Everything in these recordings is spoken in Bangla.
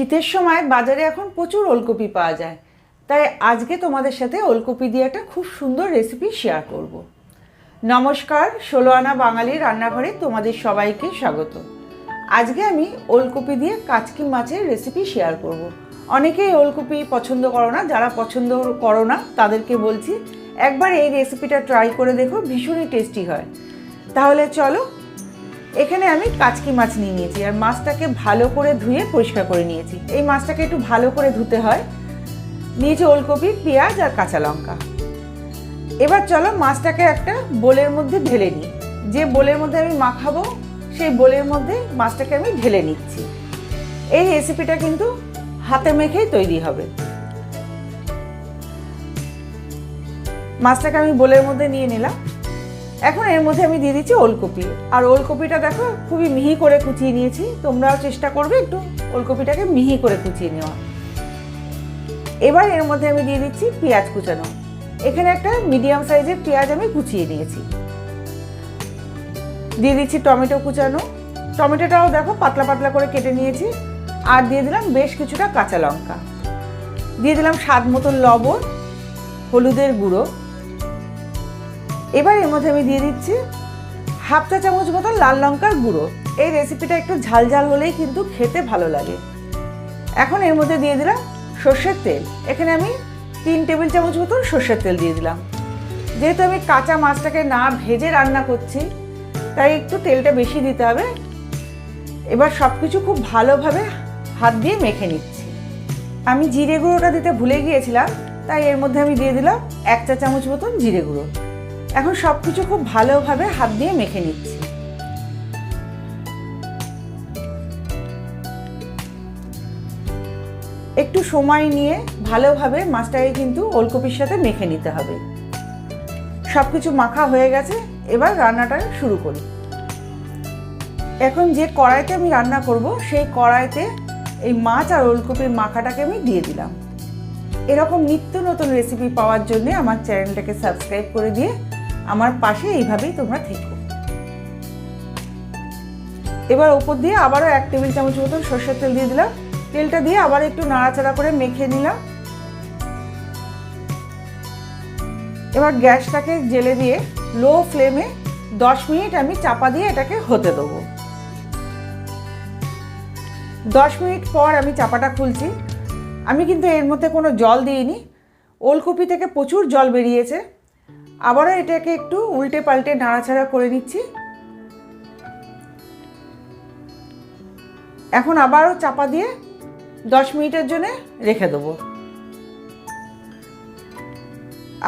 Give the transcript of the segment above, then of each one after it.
শীতের সময় বাজারে এখন প্রচুর ওলকপি পাওয়া যায় তাই আজকে তোমাদের সাথে ওলকপি দিয়ে একটা খুব সুন্দর রেসিপি শেয়ার করব। নমস্কার ষোলো আনা বাঙালি রান্নাঘরে তোমাদের সবাইকে স্বাগত আজকে আমি ওলকপি দিয়ে কাচকি মাছের রেসিপি শেয়ার করব। অনেকেই ওলকপি পছন্দ করো না, যারা পছন্দ করো না, তাদেরকে বলছি, একবার এই রেসিপিটা ট্রাই করে দেখো, ভীষণই টেস্টি হয় তাহলে চলো এখানে আমি কাচকি মাছ নিয়ে নিয়েছি আর মাছটাকে ভালো করে ধুয়ে পরিষ্কার করে নিয়েছি। এই মাছটাকে একটু ভালো করে ধুতে হয়। নিয়েছি ওলকপি, পেঁয়াজ আর কাঁচা লঙ্কা। এবার চলো মাছটাকে একটা বোলের মধ্যে ঢেলে নিই। যে বোলের মধ্যে আমি মাখাবো, সেই বোলের মধ্যে মাছটাকে আমি ঢেলে নিচ্ছি। এই রেসিপিটা কিন্তু হাতে মেখেই তৈরি হবে। মাছটাকে আমি বোলের মধ্যে নিয়ে নিলাম। এখন এর মধ্যে আমি দিয়ে দিচ্ছি ওলকপি। আর ওলকপিটা দেখো, খুবই মিহি করে কুচিয়ে নিয়েছি। তোমরাও চেষ্টা করবে একটু ওলকপিটাকে মিহি করে কুচিয়ে নেওয়া এবার এর মধ্যে আমি দিয়ে দিচ্ছি পেঁয়াজ কুচানো। এখানে একটা মিডিয়াম সাইজের পেঁয়াজ আমি কুচিয়ে নিয়েছি। দিয়ে দিচ্ছি টমেটো কুচানো। টমেটোটাও দেখো, পাতলা পাতলা করে কেটে নিয়েছি। আর দিয়ে দিলাম বেশ কিছুটা কাঁচা লঙ্কা। দিয়ে দিলাম স্বাদ মতন লবণ, হলুদের গুঁড়ো। এবার এর মধ্যে আমি দিয়ে দিচ্ছি হাফ চা চামচ মতন লাল লঙ্কার গুঁড়ো। এই রেসিপিটা একটু ঝাল ঝাল হলেই কিন্তু খেতে ভালো লাগে। এখন এর মধ্যে দিয়ে দিলাম সর্ষের তেল। এখানে আমি তিন টেবিল চামচ মতন সর্ষের তেল দিয়ে দিলাম। যেহেতু আমি কাঁচা মাছটাকে না ভেজে রান্না করছি, তাই একটু তেলটা বেশি দিতে হবে। এবার সব কিছু খুব ভালোভাবে হাত দিয়ে মেখে নিচ্ছি। আমি জিরে গুঁড়োটা দিতে ভুলে গিয়েছিলাম, তাই এর মধ্যে আমি দিয়ে দিলাম এক চা চামচ মতন জিরে গুঁড়ো। এখন সব কিছু খুব ভালোভাবে হাত দিয়ে মেখে নিচ্ছি। একটু সময় নিয়ে ভালোভাবে মাছটাকে কিন্তু ওলকপির সাথে মেখে নিতে হবে। সব কিছু মাখা হয়ে গেছে, এবার রান্নাটা শুরু করি। এখন যে কড়াইতে আমি রান্না করব, সেই কড়াইতে এই মাছ আর ওলকপির মাখাটাকে আমি দিয়ে দিলাম। এরকম নিত্য নতুন রেসিপি পাওয়ার জন্য আমার চ্যানেলটাকে সাবস্ক্রাইব করে দিয়ে আমার পাশে এইভাবেই তোমরা থেকো। এবার ওপর দিয়ে আবারও এক টেবিল চামচ মতন সর্ষের তেল দিয়ে দিলাম। তেলটা দিয়ে আবার একটু নাড়াচাড়া করে মেখে নিলাম। এবার গ্যাসটাকে জেলে দিয়ে লো ফ্লেমে দশ মিনিট আমি চাপা দিয়ে এটাকে হতে দেবো। দশ মিনিট পর আমি চাপাটা খুলছি। আমি কিন্তু এর মধ্যে কোনো জল দিইনি। ওলকপি থেকে প্রচুর জল বেরিয়েছে। আবারও এটাকে একটু উল্টে পাল্টে নাড়াচাড়া করে নিচ্ছি। এখন আবারও চাপা দিয়ে দশ মিনিটের জন্য রেখে দেবো।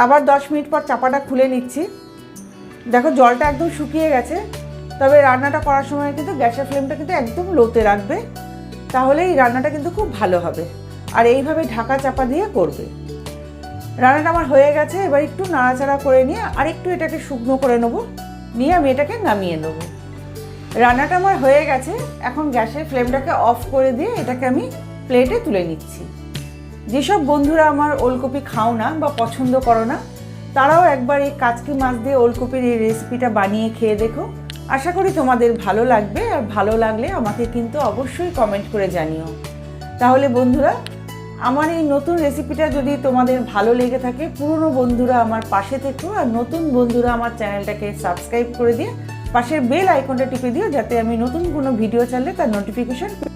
আবার দশ মিনিট পর চাপাটা খুলে নিচ্ছি। দেখো জলটা একদম শুকিয়ে গেছে, তবে রান্নাটা করার সময় কিন্তু গ্যাসের ফ্লেমটা কিন্তু একদম লোতে রাখবে তাহলে এই রান্নাটা কিন্তু খুব ভালো হবে। আর এইভাবে ঢাকা চাপা দিয়ে করবে। রান্নাটা আমার হয়ে গেছে, এবার একটু নাড়াচাড়া করে নিয়ে আর একটু এটাকে শুকনো করে নেব। নিয়ে আমি এটাকে নামিয়ে নেব। রান্নাটা আমার হয়ে গেছে, এখন গ্যাসের ফ্লেমটাকে অফ করে দিয়ে এটাকে আমি প্লেটে তুলে নিচ্ছি। যেসব বন্ধুরা আমার ওলকপি খাও না বা পছন্দ করো না, তারাও একবার এই কাচকি মাছ দিয়ে ওলকপির এই রেসিপিটা বানিয়ে খেয়ে দেখো। আশা করি তোমাদের ভালো লাগবে, আর ভালো লাগলে আমাকে কিন্তু অবশ্যই কমেন্ট করে জানিও। তাহলে বন্ধুরা আমার এই নতুন রেসিপিটা যদি তোমাদের ভালো লেগে থাকে, পুরনো বন্ধুরা আমার পাশে থেকো আর নতুন বন্ধুরা আমার চ্যানেলটাকে সাবস্ক্রাইব করে দিয়ে পাশের বেল আইকনটা টিপে দিও যাতে আমি নতুন কোনো ভিডিও চাললে তার নোটিফিকেশন